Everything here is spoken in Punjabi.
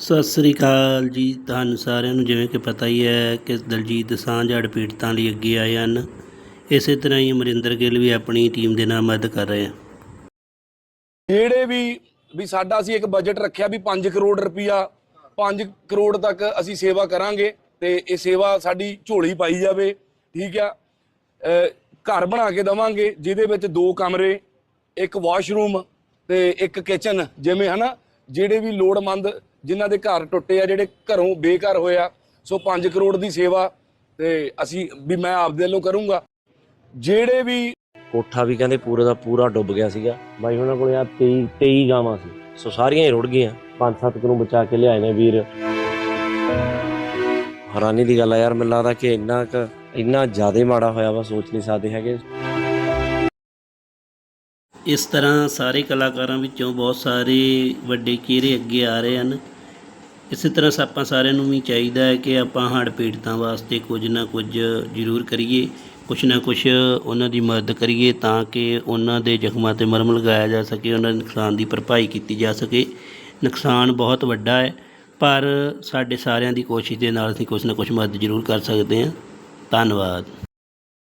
ਸਤਿ ਸ੍ਰੀ ਅਕਾਲ ਜੀ। ਤੁਹਾਨੂੰ ਸਾਰਿਆਂ ਨੂੰ ਜਿਵੇਂ ਕਿ ਪਤਾ ਹੀ ਹੈ ਕਿ ਦਲਜੀਤ ਦੋਸਾਂਝ ਹੜ੍ਹ ਪੀੜਤਾਂ ਲਈ ਅੱਗੇ ਆਏ ਹਨ। ਇਸੇ ਤਰ੍ਹਾਂ ਹੀ ਅਮਰਿੰਦਰ ਗਿੱਲ ਵੀ ਆਪਣੀ ਟੀਮ ਦੇ ਨਾਲ ਮਦਦ ਕਰ ਰਹੇ ਆ। ਜਿਹੜੇ ਵੀ ਵੀ ਸਾਡਾ ਅਸੀਂ ਇੱਕ ਬਜਟ ਰੱਖਿਆ ਵੀ 5 ਕਰੋੜ ਰੁਪਇਆ 5 ਕਰੋੜ ਤੱਕ ਅਸੀਂ ਸੇਵਾ ਕਰਾਂਗੇ ਤੇ ਇਹ ਸੇਵਾ ਸਾਡੀ ਝੋਲੀ ਪਾਈ ਜਾਵੇ, ਠੀਕ ਆ। ਘਰ ਬਣਾ ਕੇ ਦਵਾਂਗੇ, ਜਿਹਦੇ ਵਿੱਚ ਦੋ ਕਮਰੇ, ਇੱਕ ਵਾਸ਼ਰੂਮ ਤੇ ਇੱਕ ਕਿਚਨ ਜਿਵੇਂ ਹਨਾ, ਜਿਹੜੇ ਵੀ ਲੋੜਮੰਦ ਜਿਨ੍ਹਾਂ ਦੇ ਘਰ ਟੁੱਟੇ ਆ ਜਿਹੜੇ ਘਰੋਂ ਬੇਘਰ ਹੋਇਆ ਸੋ 5 ਕਰੋੜ ਦੀ ਸੇਵਾ ਤੇ ਅਸੀਂ ਵੀ ਮੈਂ ਆਪਦੇ ਵੱਲੋਂ ਕਰੂੰਗਾ। ਜਿਹੜੇ ਵੀ ਕੋਠਾ ਵੀ ਕਹਿੰਦੇ ਪੂਰਾ ਦਾ ਪੂਰਾ ਡੁੱਬ ਗਿਆ ਸੀਗਾ। ਬਾਈ ਉਹਨਾਂ ਕੋਲੇ ਆ 23 23 ਗਾਵਾਂ ਸੀ। ਸੋ ਸਾਰੀਆਂ ਹੀ ਰੁੜ ਗਈਆਂ। ਪੰਜ ਸੱਤ ਕੁ ਨੂੰ ਬਚਾ ਕੇ ਲਿਆਏ ਨੇ ਵੀਰ। ਹੈਰਾਨੀ ਦੀ ਗੱਲ ਆ ਯਾਰ ਮੈਨੂੰ ਲੱਗਦਾ ਕਿ ਇੰਨਾ ਕੁ ਇੰਨਾ ਜ਼ਿਆਦਾ ਮਾੜਾ ਹੋਇਆ ਵਾ ਸੋਚ ਨਹੀਂ ਸਕਦੇ ਹੈਗੇ। ਇਸ ਤਰ੍ਹਾਂ ਸਾਰੇ ਕਲਾਕਾਰਾਂ ਵਿੱਚੋਂ ਬਹੁਤ ਸਾਰੇ ਵੱਡੇ ਚਿਹਰੇ ਅੱਗੇ ਆ ਰਹੇ ਹਨ। ਇਸੇ ਤਰ੍ਹਾਂ ਆਪਾਂ ਸਾਰਿਆਂ ਨੂੰ ਵੀ ਚਾਹੀਦਾ ਹੈ ਕਿ ਆਪਾਂ ਹੜ੍ਹ ਪੀੜਤਾਂ ਵਾਸਤੇ ਕੁਝ ਨਾ ਕੁਝ ਜ਼ਰੂਰ ਕਰੀਏ, ਕੁਛ ਨਾ ਕੁਛ ਉਹਨਾਂ ਦੀ ਮਦਦ ਕਰੀਏ ਤਾਂ ਕਿ ਉਹਨਾਂ ਦੇ ਜ਼ਖਮਾਂ ਤੇ ਮਰਮ ਲਗਾਇਆ ਜਾ ਸਕੇ, ਉਹਨਾਂ ਦੇ ਨੁਕਸਾਨ ਦੀ ਭਰਪਾਈ ਕੀਤੀ ਜਾ ਸਕੇ। ਨੁਕਸਾਨ ਬਹੁਤ ਵੱਡਾ ਹੈ, ਪਰ ਸਾਡੇ ਸਾਰਿਆਂ ਦੀ ਕੋਸ਼ਿਸ਼ ਦੇ ਨਾਲ ਅਸੀਂ ਕੁਛ ਨਾ ਕੁਛ ਮਦਦ ਜ਼ਰੂਰ ਕਰ ਸਕਦੇ ਹਾਂ। ਧੰਨਵਾਦ।